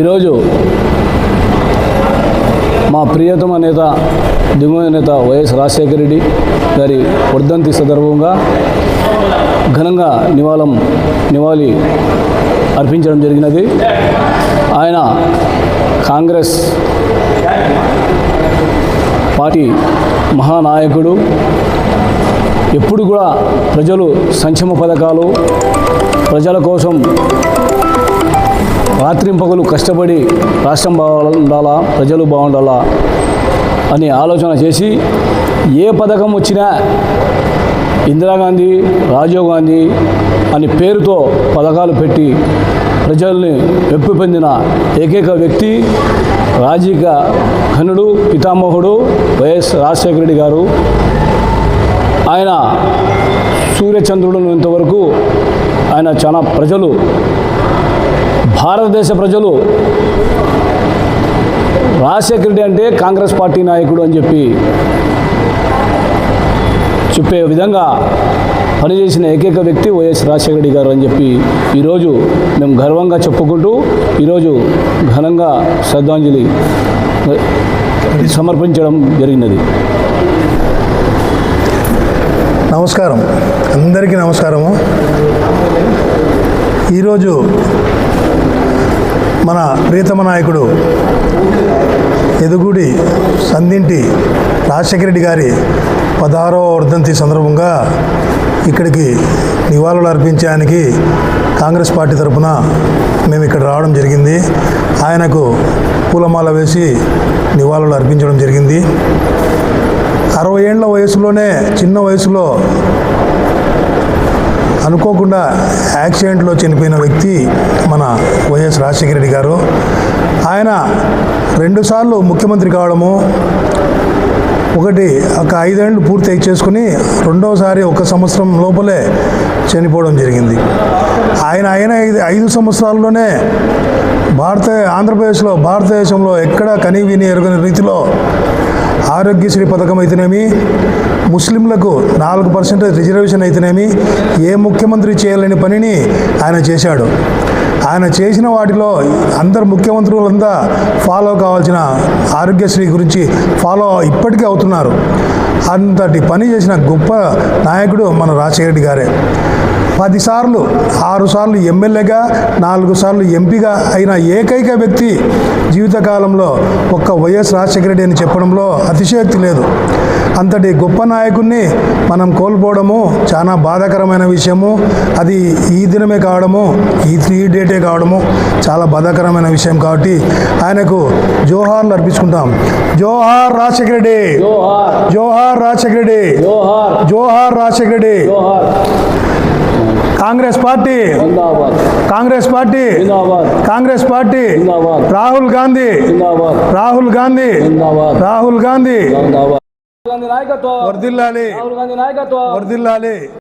ఈరోజు మా ప్రియతమ నేత దిగువ నేత వైఎస్ రాజశేఖర రెడ్డి గారి వర్ధంతి సందర్భంగా ఘనంగా నివాళం నివాళి అర్పించడం జరిగినది. ఆయన కాంగ్రెస్ పార్టీ మహానాయకుడు. ఎప్పుడు కూడా ప్రజలు సంక్షేమ పథకాలు ప్రజల కోసం రాత్రింపగలు కష్టపడి రాష్ట్రం బాగుండాలా ప్రజలు బాగుండాలా అని ఆలోచన చేసి ఏ పథకం వచ్చినా ఇందిరాగాంధీ రాజీవ్ గాంధీ అని పేరుతో పథకాలు పెట్టి ప్రజల్ని మెప్పు పొందిన ఏకైక వ్యక్తి రాజకీయ ఘనుడు పితామహుడు వైఎస్ రాజశేఖర రెడ్డి గారు. ఆయన సూర్యచంద్రుడు ఇంతవరకు ఆయన చాలా ప్రజలు భారతదేశ ప్రజలు రాజశేఖర రెడ్డి అంటే కాంగ్రెస్ పార్టీ నాయకుడు అని చెప్పి చెప్పే విధంగా పనిచేసిన ఏకైక వ్యక్తి వైఎస్ రాజశేఖర రెడ్డి గారు అని చెప్పి ఈరోజు మేము గర్వంగా చెప్పుకుంటూ ఈరోజు ఘనంగా శ్రద్ధాంజలి సమర్పించడం జరిగినది. నమస్కారం. అందరికీ నమస్కారము. ఈరోజు మన ప్రియతమ నాయకుడు ఎదుగుడి సందింటి రాజశేఖర రెడ్డి గారి పదహారవ వర్ధంతి సందర్భంగా ఇక్కడికి నివాళులు అర్పించడానికి కాంగ్రెస్ పార్టీ తరఫున మేము ఇక్కడ రావడం జరిగింది. ఆయనకు పూలమాల వేసి నివాళులు అర్పించడం జరిగింది. అరవై ఏళ్ళ వయసులోనే చిన్న వయసులో అనుకోకుండా యాక్సిడెంట్లో చనిపోయిన వ్యక్తి మన రాజశేఖర రెడ్డి గారు. ఆయన రెండుసార్లు ముఖ్యమంత్రి కావడము ఒకటి ఒక ఐదేళ్ళు పూర్తి చేసుకుని రెండోసారి ఒక సంవత్సరం లోపలే చనిపోవడం జరిగింది. ఆయన అయిన ఐదు ఐదు సంవత్సరాల్లోనే భారత ఆంధ్రప్రదేశ్లో భారతదేశంలో ఎక్కడ కని విని ఎరుగని రీతిలో ఆరోగ్యశ్రీ పథకం అయితేనేమి ముస్లింలకు నాలుగు పర్సెంట్ రిజర్వేషన్ అయితేనేమి ఏ ముఖ్యమంత్రి చేయలేని పనిని ఆయన చేశాడు. ఆయన చేసిన వాటిలో అందరు ముఖ్యమంత్రులంతా ఫాలో కావాల్సిన ఆరోగ్యశ్రీ గురించి ఫాలో ఇప్పటికీ అవుతున్నారు. అంతటి పని చేసిన గొప్ప నాయకుడు మన రాజశేఖర రెడ్డి గారే. పదిసార్లు ఆరుసార్లు ఎమ్మెల్యేగా నాలుగు సార్లు ఎంపీగా అయిన ఏకైక వ్యక్తి జీవితకాలంలో ఒక్క వైఎస్ రాజశేఖర రెడ్డి అని చెప్పడంలో అతిశయోక్తి లేదు. అంతటి గొప్ప నాయకుడిని మనం కోల్పోవడము చాలా బాధాకరమైన విషయము. అది ఈ దినమే కావడము ఈ త్రీ డేటే కావడము చాలా బాధాకరమైన విషయం కాబట్టి ఆయనకు జోహార్లు అర్పించుకుంటాం. జోహార్ రాజశేఖర రెడ్డి. జోహార్. రాజశేఖర రెడ్డి. జోహార్. Rajasekhara Reddy. Congress party. Congress party. Congress party. Rahul Gandhi. Rahul Gandhi. Rahul Gandhi. Gandhi నాయకత్వం. వర్దిల్లాలి రాహుల్ గాంధీ నాయకత్వం. వర్దిల్లాలి